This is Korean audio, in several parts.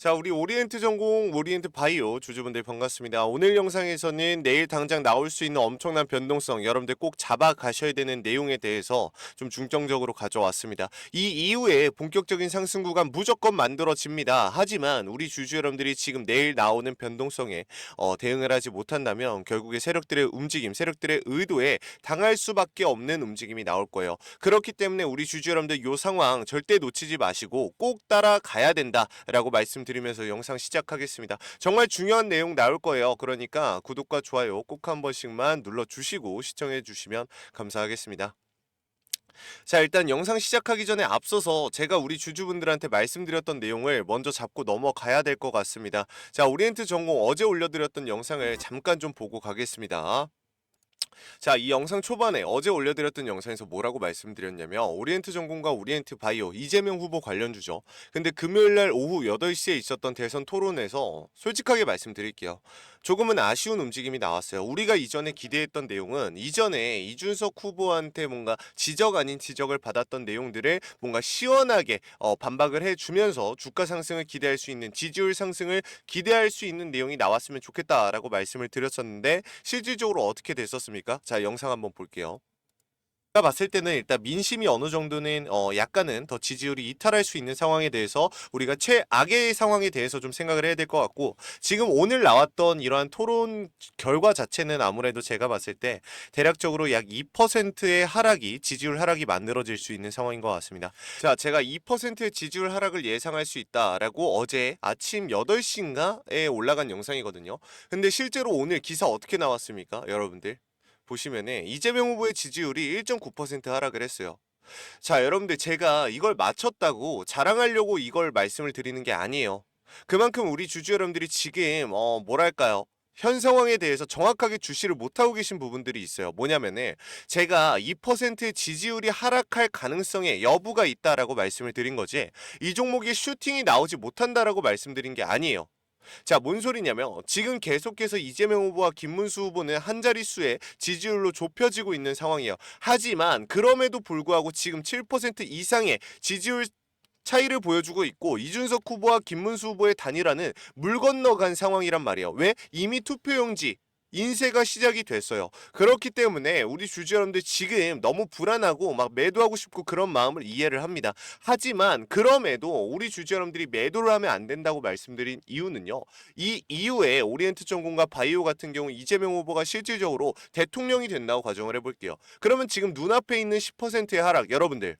자, 우리 오리엔트 전공, 오리엔트 바이오 주주분들 반갑습니다. 오늘 영상에서는 내일 당장 나올 수 있는 엄청난 변동성, 여러분들 꼭 잡아 가셔야 되는 내용에 대해서 좀 중점적으로 가져왔습니다. 이 이후에 본격적인 상승 구간 무조건 만들어집니다. 하지만 우리 주주 여러분들이 지금 내일 나오는 변동성에 어, 대응을 하지 못한다면 결국에 세력들의 움직임, 세력들의 의도에 당할 수밖에 없는 움직임이 나올 거예요. 그렇기 때문에 우리 주주 여러분들 요 상황 절대 놓치지 마시고 꼭 따라가야 된다라고 말씀드 리면서 영상 시작하겠습니다. 정말 중요한 내용 나올 거예요. 그러니까 구독과 좋아요 꼭 한 번씩만 눌러주시고 시청해 주시면 감사하겠습니다. 자 일단 영상 시작하기 전에 앞서서 제가 우리 주주분들한테 말씀드렸던 내용을 먼저 잡고 넘어가야 될 것 같습니다. 자 오리엔트 전공 어제 올려드렸던 영상을 잠깐 좀 보고 가겠습니다. 자, 이 영상 초반에 어제 올려드렸던 영상에서 뭐라고 말씀드렸냐면 오리엔트 전공과 오리엔트 바이오 이재명 후보 관련 주죠. 근데 금요일 날 오후 8시에 있었던 대선 토론에서 솔직하게 말씀드릴게요. 조금은 아쉬운 움직임이 나왔어요. 우리가 이전에 기대했던 내용은 이전에 이준석 후보한테 뭔가 지적 아닌 지적을 받았던 내용들을 뭔가 시원하게 어, 반박을 해주면서 주가 상승을 기대할 수 있는 지지율 상승을 기대할 수 있는 내용이 나왔으면 좋겠다라고 말씀을 드렸었는데 실질적으로 어떻게 됐었습니까? 자 영상 한번 볼게요. 제가 봤을 때는 일단 민심이 어느 정도는 어 약간은 더 지지율이 이탈할 수 있는 상황에 대해서 우리가 최악의 상황에 대해서 좀 생각을 해야 될 것 같고 지금 오늘 나왔던 이러한 토론 결과 자체는 아무래도 제가 봤을 때 대략적으로 약 2%의 하락이 지지율 하락이 만들어질 수 있는 상황인 것 같습니다. 자, 제가 2%의 지지율 하락을 예상할 수 있다라고 어제 아침 8시인가에 올라간 영상이거든요. 근데 실제로 오늘 기사 어떻게 나왔습니까? 여러분들 보시면은 이재명 후보의 지지율이 1.9% 하락을 했어요. 자, 여러분들 제가 이걸 맞췄다고 자랑하려고 이걸 말씀을 드리는 게 아니에요. 그만큼 우리 주주 여러분들이 지금 어 뭐랄까요? 현 상황에 대해서 정확하게 주시를 못하고 계신 부분들이 있어요. 뭐냐면은 제가 2%의 지지율이 하락할 가능성에 여부가 있다라고 말씀을 드린 거지 이 종목에 슈팅이 나오지 못한다라고 말씀드린 게 아니에요. 자, 뭔 소리냐면 지금 계속해서 이재명 후보와 김문수 후보는 한 자릿수의 지지율로 좁혀지고 있는 상황이에요. 하지만 그럼에도 불구하고 지금 7% 이상의 지지율 차이를 보여주고 있고 이준석 후보와 김문수 후보의 단일화는 물 건너간 상황이란 말이에요. 왜? 이미 투표용지 인쇄가 시작이 됐어요. 그렇기 때문에 우리 주주 여러분들 지금 너무 불안하고 막 매도하고 싶고 그런 마음을 이해를 합니다. 하지만 그럼에도 우리 주주 여러분들이 매도를 하면 안 된다고 말씀드린 이유는요. 이 이후에 오리엔트 전공과 바이오 같은 경우 이재명 후보가 실질적으로 대통령이 된다고 가정을 해볼게요. 그러면 지금 눈앞에 있는 10%의 하락 여러분들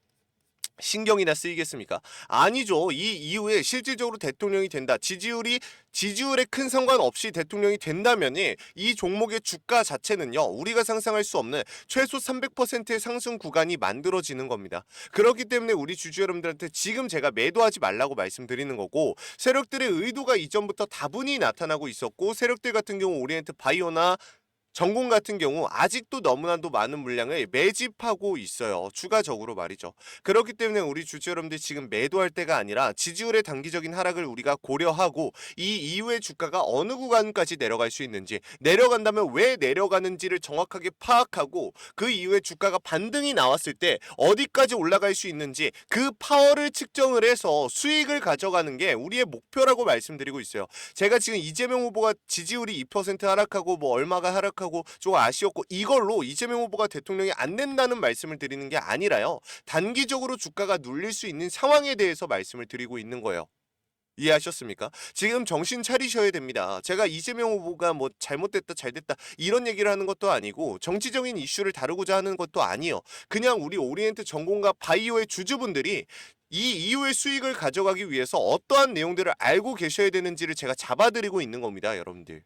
신경이나 쓰이겠습니까? 아니죠. 이 이후에 실질적으로 대통령이 된다. 지지율이 지지율에 큰 상관없이 대통령이 된다면이 이 종목의 주가 자체는요. 우리가 상상할 수 없는 최소 300%의 상승 구간이 만들어지는 겁니다. 그렇기 때문에 우리 주주 여러분들한테 지금 제가 매도하지 말라고 말씀드리는 거고 세력들의 의도가 이전부터 다분히 나타나고 있었고 세력들 같은 경우 오리엔트 바이오나 전공 같은 경우 아직도 너무나도 많은 물량을 매집하고 있어요. 추가적으로 말이죠. 그렇기 때문에 우리 주주 여러분들 지금 매도할 때가 아니라 지지율의 단기적인 하락을 우리가 고려하고 이 이후의 주가가 어느 구간까지 내려갈 수 있는지 내려간다면 왜 내려가는지를 정확하게 파악하고 그 이후에 주가가 반등이 나왔을 때 어디까지 올라갈 수 있는지 그 파워를 측정을 해서 수익을 가져가는 게 우리의 목표라고 말씀드리고 있어요. 제가 지금 이재명 후보가 지지율이 2% 하락하고 뭐 얼마가 하락 하고 좀 아쉬웠고 이걸로 이재명 후보가 대통령이 안 된다는 말씀을 드리는 게 아니라요. 단기적으로 주가가 눌릴 수 있는 상황에 대해서 말씀을 드리고 있는 거예요. 이해하셨습니까? 지금 정신 차리셔야 됩니다. 제가 이재명 후보가 뭐 잘못됐다 잘됐다 이런 얘기를 하는 것도 아니고 정치적인 이슈를 다루고자 하는 것도 아니에요. 그냥 우리 오리엔트 전공과 바이오의 주주분들이 이 이후의 수익을 가져가기 위해서 어떠한 내용들을 알고 계셔야 되는지를 제가 잡아드리고 있는 겁니다, 여러분들.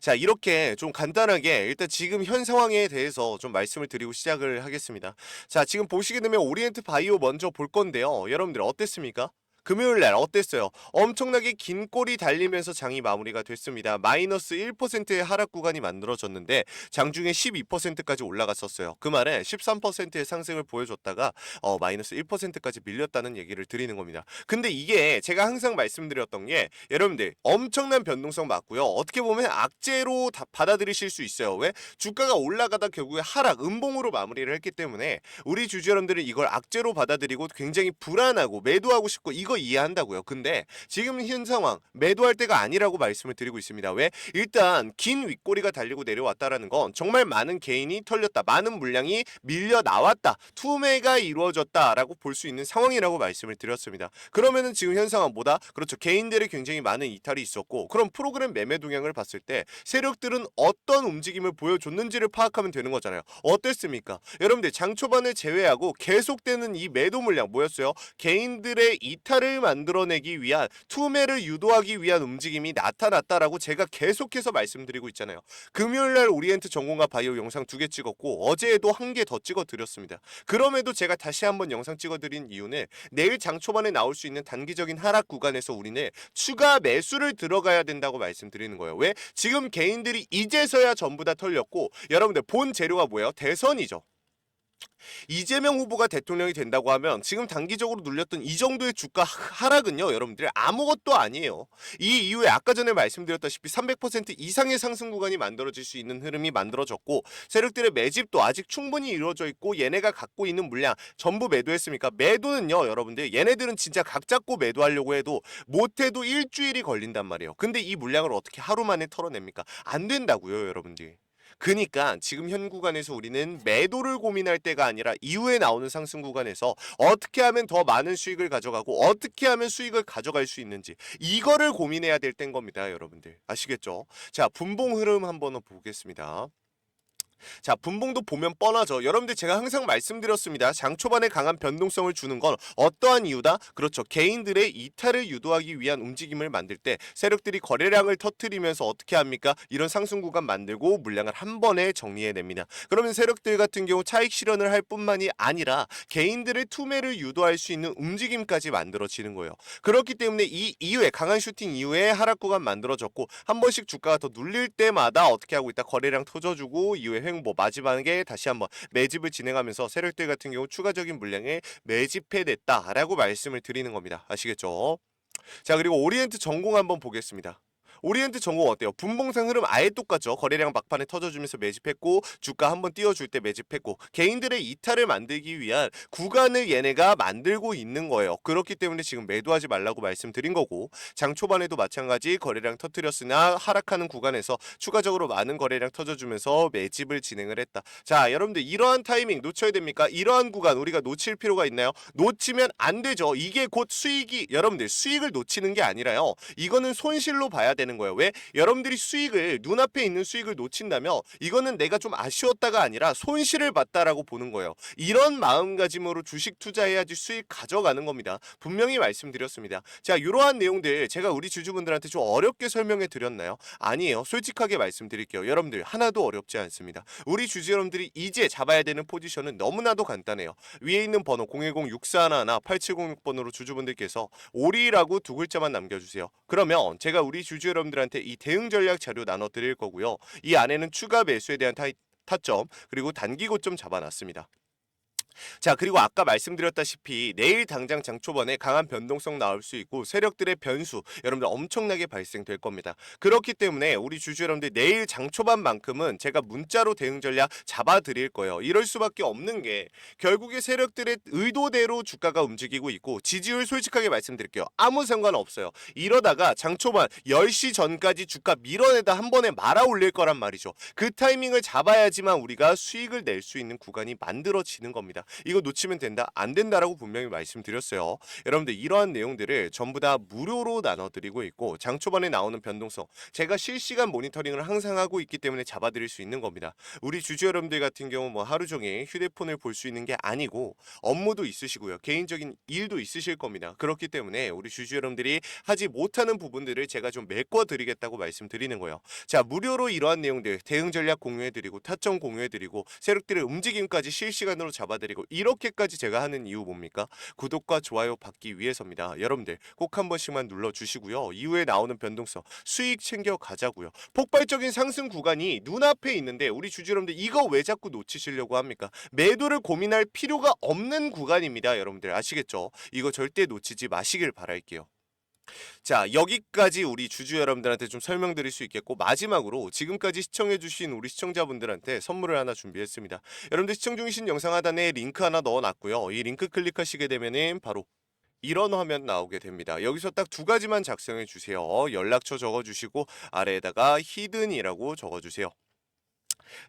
자, 이렇게 좀 간단하게 일단 지금 현 상황에 대해서 좀 말씀을 드리고 시작을 하겠습니다. 자, 지금 보시게 되면 오리엔트 바이오 먼저 볼 건데요. 여러분들 어땠습니까? 금요일 날 어땠어요? 엄청나게 긴 꼬리 달리면서 장이 마무리가 됐습니다. 마이너스 1%의 하락 구간이 만들어졌는데 장중에 12%까지 올라갔었어요. 그 말에 13%의 상승을 보여줬다가 어, 마이너스 1%까지 밀렸다는 얘기를 드리는 겁니다. 근데 이게 제가 항상 말씀드렸던 게 여러분들 엄청난 변동성 맞고요. 어떻게 보면 악재로 다 받아들이실 수 있어요. 왜? 주가가 올라가다 결국에 하락, 음봉으로 마무리를 했기 때문에 우리 주주 여러분들은 이걸 악재로 받아들이고 굉장히 불안하고 매도하고 싶고 이거 거 이해한다고요. 근데 지금 현 상황 매도할 때가 아니라고 말씀을 드리고 있습니다. 왜? 일단 긴 윗꼬리가 달리고 내려왔다라는 건 정말 많은 개인이 털렸다. 많은 물량이 밀려 나왔다. 투매가 이루어졌다라고 볼 수 있는 상황이라고 말씀을 드렸습니다. 그러면은 지금 현 상황 보다 그렇죠. 개인들의 굉장히 많은 이탈이 있었고 그럼 프로그램 매매 동향을 봤을 때 세력들은 어떤 움직임을 보여줬는지를 파악하면 되는 거잖아요. 어땠습니까? 여러분들 장 초반을 제외하고 계속되는 이 매도 물량 뭐였어요? 개인들의 이탈을 만들어내기 위한 투매를 유도하기 위한 움직임이 나타났다라고 제가 계속해서 말씀드리고 있잖아요. 금요일 날 오리엔트 전공과 바이오 영상 두 개 찍었고 어제에도 한 개 더 찍어 드렸습니다. 그럼에도 제가 다시 한번 영상 찍어 드린 이유는 내일 장 초반에 나올 수 있는 단기적인 하락 구간에서 우리는 추가 매수를 들어가야 된다고 말씀드리는 거예요. 왜? 지금 개인들이 이제서야 전부 다 털렸고 여러분들 본 재료가 뭐예요? 대선이죠. 이재명 후보가 대통령이 된다고 하면 지금 단기적으로 눌렸던 이 정도의 주가 하- 하락은요, 여러분들 아무것도 아니에요. 이 이후에 아까 전에 말씀드렸다시피 300% 이상의 상승 구간이 만들어질 수 있는 흐름이 만들어졌고 세력들의 매집도 아직 충분히 이루어져 있고 얘네가 갖고 있는 물량 전부 매도했습니까? 매도는요, 여러분들 얘네들은 진짜 각 잡고 매도하려고 해도 못해도 일주일이 걸린단 말이에요. 근데 이 물량을 어떻게 하루 만에 털어냅니까? 안 된다고요, 여러분들. 그니까 지금 현 구간에서 우리는 매도를 고민할 때가 아니라 이후에 나오는 상승 구간에서 어떻게 하면 더 많은 수익을 가져가고 어떻게 하면 수익을 가져갈 수 있는지 이거를 고민해야 될 때인 겁니다, 여러분들. 아시겠죠? 자, 분봉 흐름 한번 보겠습니다. 자, 분봉도 보면 뻔하죠. 여러분들 제가 항상 말씀드렸습니다. 장 초반에 강한 변동성을 주는 건 어떠한 이유다? 그렇죠. 개인들의 이탈을 유도하기 위한 움직임을 만들 때 세력들이 거래량을 터트리면서 어떻게 합니까? 이런 상승 구간 만들고 물량을 한 번에 정리해냅니다. 그러면 세력들 같은 경우 차익 실현을 할 뿐만이 아니라 개인들의 투매를 유도할 수 있는 움직임까지 만들어지는 거예요. 그렇기 때문에 이 이후에 강한 슈팅 이후에 하락 구간 만들어졌고 한 번씩 주가가 더 눌릴 때마다 어떻게 하고 있다 거래량 터져주고 이후에 횡보 마지막에 다시 한번 매집을 진행하면서 세력들 같은 경우 추가적인 물량을 매집해냈다라고 말씀을 드리는 겁니다. 아시겠죠? 자 그리고 오리엔트 전공 한번 보겠습니다. 오리엔트 전공 어때요? 분봉상 흐름 아예 똑같죠. 거래량 막판에 터져주면서 매집했고 주가 한번 띄워줄 때 매집했고 개인들의 이탈을 만들기 위한 구간을 얘네가 만들고 있는 거예요. 그렇기 때문에 지금 매도하지 말라고 말씀드린 거고 장 초반에도 마찬가지 거래량 터트렸으나 하락하는 구간에서 추가적으로 많은 거래량 터져주면서 매집을 진행을 했다. 자 여러분들 이러한 타이밍 놓쳐야 됩니까? 이러한 구간 우리가 놓칠 필요가 있나요? 놓치면 안 되죠. 이게 곧 수익이 여러분들 수익을 놓치는 게 아니라요. 이거는 손실로 봐야 되는 거예요. 왜? 여러분들이 수익을 눈앞에 있는 수익을 놓친다면 이거는 내가 좀 아쉬웠다가 아니라 손실을 봤다라고 보는 거예요. 이런 마음가짐으로 주식 투자해야지 수익 가져가는 겁니다. 분명히 말씀드렸습니다. 자, 이러한 내용들 제가 우리 주주분들한테 좀 어렵게 설명해 드렸나요? 아니에요. 솔직하게 말씀드릴게요. 여러분들 하나도 어렵지 않습니다. 우리 주주 여러분들이 이제 잡아야 되는 포지션은 너무나도 간단해요. 위에 있는 번호 010-6411-8706번으로 주주분들께서 오리라고 두 글자만 남겨주세요. 그러면 제가 우리 주주 여러분들한테 이 대응 전략 자료 나눠 드릴 거고요. 이 안에는 추가 매수에 대한 타, 타점 그리고 단기 고점 잡아놨습니다. 자 그리고 아까 말씀드렸다시피 내일 당장 장 초반에 강한 변동성 나올 수 있고 세력들의 변수 여러분들 엄청나게 발생될 겁니다. 그렇기 때문에 우리 주주 여러분들 내일 장 초반만큼은 제가 문자로 대응 전략 잡아 드릴 거예요. 이럴 수밖에 없는 게 결국에 세력들의 의도대로 주가가 움직이고 있고 지지율 솔직하게 말씀드릴게요. 아무 상관없어요. 이러다가 장 초반 10시 전까지 주가 밀어내다 한 번에 말아 올릴 거란 말이죠. 그 타이밍을 잡아야지만 우리가 수익을 낼 수 있는 구간이 만들어지는 겁니다. 이거 놓치면 된다 안 된다라고 분명히 말씀드렸어요. 여러분들 이러한 내용들을 전부 다 무료로 나눠드리고 있고 장 초반에 나오는 변동성 제가 실시간 모니터링을 항상 하고 있기 때문에 잡아드릴 수 있는 겁니다. 우리 주주 여러분들 같은 경우 뭐 하루 종일 휴대폰을 볼 수 있는 게 아니고 업무도 있으시고요. 개인적인 일도 있으실 겁니다. 그렇기 때문에 우리 주주 여러분들이 하지 못하는 부분들을 제가 좀 메꿔드리겠다고 말씀드리는 거예요. 자 무료로 이러한 내용들 대응 전략 공유해드리고 타점 공유해드리고 세력들의 움직임까지 실시간으로 잡아드리고 이렇게까지 제가 하는 이유 뭡니까? 구독과 좋아요 받기 위해서입니다. 여러분들 꼭 한 번씩만 눌러주시고요. 이후에 나오는 변동성 수익 챙겨 가자고요. 폭발적인 상승 구간이 눈앞에 있는데 우리 주주 여러분들 이거 왜 자꾸 놓치시려고 합니까? 매도를 고민할 필요가 없는 구간입니다. 여러분들 아시겠죠? 이거 절대 놓치지 마시길 바랄게요. 자 여기까지 우리 주주 여러분들한테 좀 설명드릴 수 있겠고 마지막으로 지금까지 시청해 주신 우리 시청자분들한테 선물을 하나 준비했습니다. 여러분들 시청 중이신 영상 하단에 링크 하나 넣어 놨고요. 이 링크 클릭하시게 되면은 바로 이런 화면 나오게 됩니다. 여기서 딱 두 가지만 작성해 주세요. 연락처 적어 주시고 아래에다가 히든이라고 적어 주세요.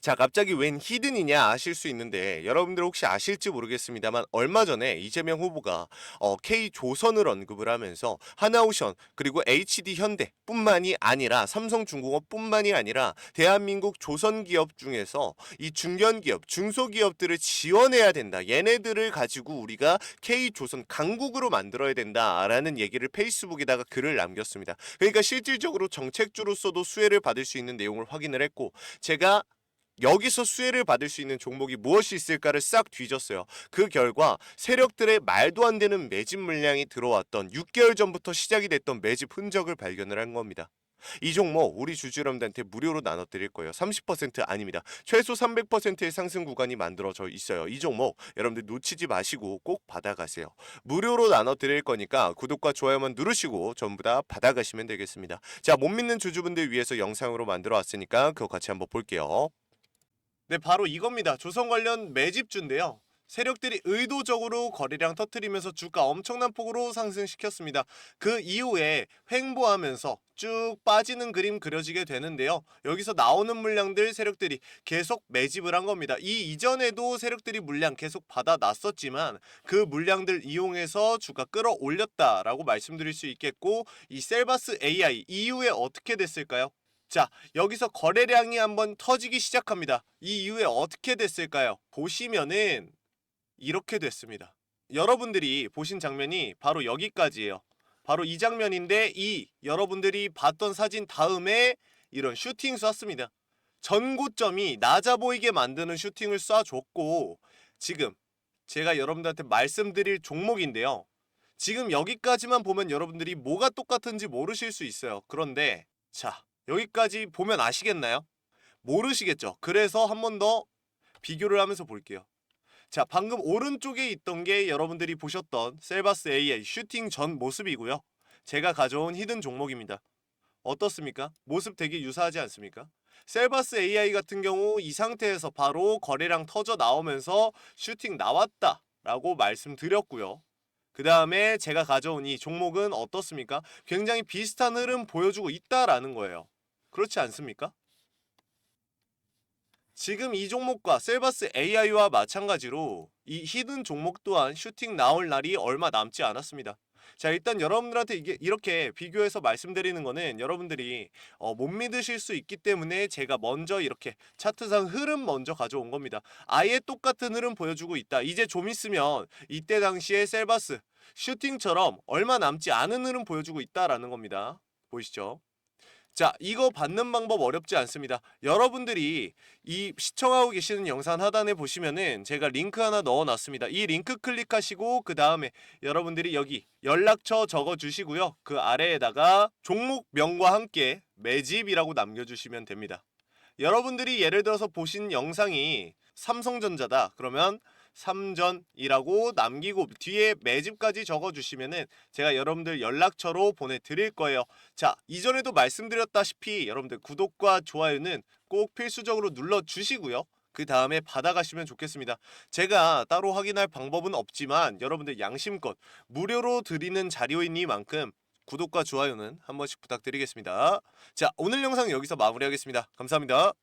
자, 갑자기 웬 히든이냐 아실 수 있는데 여러분들 혹시 아실지 모르겠습니다만 얼마 전에 이재명 후보가 어, K 조선을 언급을 하면서 하나오션 그리고 HD 현대뿐만이 아니라 삼성중공업뿐만이 아니라 대한민국 조선 기업 중에서 이 중견 기업, 중소기업들을 지원해야 된다. 얘네들을 가지고 우리가 K 조선 강국으로 만들어야 된다라는 얘기를 페이스북에다가 글을 남겼습니다. 그러니까 실질적으로 정책주로서도 수혜를 받을 수 있는 내용을 확인을 했고 제가 여기서 수혜를 받을 수 있는 종목이 무엇이 있을까를 싹 뒤졌어요. 그 결과 세력들의 말도 안 되는 매집 물량이 들어왔던 6개월 전부터 시작이 됐던 매집 흔적을 발견을 한 겁니다. 이 종목 우리 주주여러분들한테 무료로 나눠드릴 거예요. 30% 아닙니다. 최소 300%의 상승 구간이 만들어져 있어요. 이 종목 여러분들 놓치지 마시고 꼭 받아가세요. 무료로 나눠드릴 거니까 구독과 좋아요만 누르시고 전부 다 받아가시면 되겠습니다. 자, 못 믿는 주주분들 위해서 영상으로 만들어 왔으니까 그거 같이 한번 볼게요. 네, 바로 이겁니다. 조선 관련 매집주인데요. 세력들이 의도적으로 거래량 터트리면서 주가 엄청난 폭으로 상승시켰습니다. 그 이후에 횡보하면서 쭉 빠지는 그림 그려지게 되는데요. 여기서 나오는 물량들 세력들이 계속 매집을 한 겁니다. 이 이전에도 세력들이 물량 계속 받아놨었지만 그 물량들 이용해서 주가 끌어올렸다라고 말씀드릴 수 있겠고 이 셀바스 AI 이후에 어떻게 됐을까요? 자, 여기서 거래량이 한번 터지기 시작합니다. 이 이후에 어떻게 됐을까요? 보시면은 이렇게 됐습니다. 여러분들이 보신 장면이 바로 여기까지예요. 바로 이 장면인데 이 여러분들이 봤던 사진 다음에 이런 슈팅 쐈습니다. 전고점이 낮아 보이게 만드는 슈팅을 쏴줬고 지금 제가 여러분들한테 말씀드릴 종목인데요. 지금 여기까지만 보면 여러분들이 뭐가 똑같은지 모르실 수 있어요. 그런데 자 여기까지 보면 아시겠나요? 모르시겠죠? 그래서 한 번 더 비교를 하면서 볼게요. 자, 방금 오른쪽에 있던 게 여러분들이 보셨던 셀바스 AI 슈팅 전 모습이고요. 제가 가져온 히든 종목입니다. 어떻습니까? 모습 되게 유사하지 않습니까? 셀바스 AI 같은 경우 이 상태에서 바로 거래량 터져 나오면서 슈팅 나왔다 라고 말씀드렸고요. 그 다음에 제가 가져온 이 종목은 어떻습니까? 굉장히 비슷한 흐름 보여주고 있다라는 거예요. 그렇지 않습니까? 지금 이 종목과 셀바스 AI와 마찬가지로 이 히든 종목 또한 슈팅 나올 날이 얼마 남지 않았습니다. 자 일단 여러분들한테 이게 이렇게 비교해서 말씀드리는 거는 여러분들이 어, 못 믿으실 수 있기 때문에 제가 먼저 이렇게 차트상 흐름 먼저 가져온 겁니다. 아예 똑같은 흐름 보여주고 있다. 이제 좀 있으면 이때 당시에 셀바스 슈팅처럼 얼마 남지 않은 흐름 보여주고 있다라는 겁니다. 보이시죠? 자, 이거 받는 방법 어렵지 않습니다. 여러분들이 이 시청하고 계시는 영상 하단에 보시면은 제가 링크 하나 넣어 놨습니다. 이 링크 클릭하시고 그 다음에 여러분들이 여기 연락처 적어 주시고요. 그 아래에다가 종목명과 함께 매집이라고 남겨 주시면 됩니다. 여러분들이 예를 들어서 보신 영상이 삼성전자다. 그러면 삼전이라고 남기고 뒤에 매집까지 적어주시면은 제가 여러분들 연락처로 보내드릴 거예요. 자, 이전에도 말씀드렸다시피 여러분들 구독과 좋아요는 꼭 필수적으로 눌러주시고요. 그 다음에 받아가시면 좋겠습니다. 제가 따로 확인할 방법은 없지만 여러분들 양심껏 무료로 드리는 자료이니만큼 구독과 좋아요는 한 번씩 부탁드리겠습니다. 자, 오늘 영상 여기서 마무리하겠습니다. 감사합니다.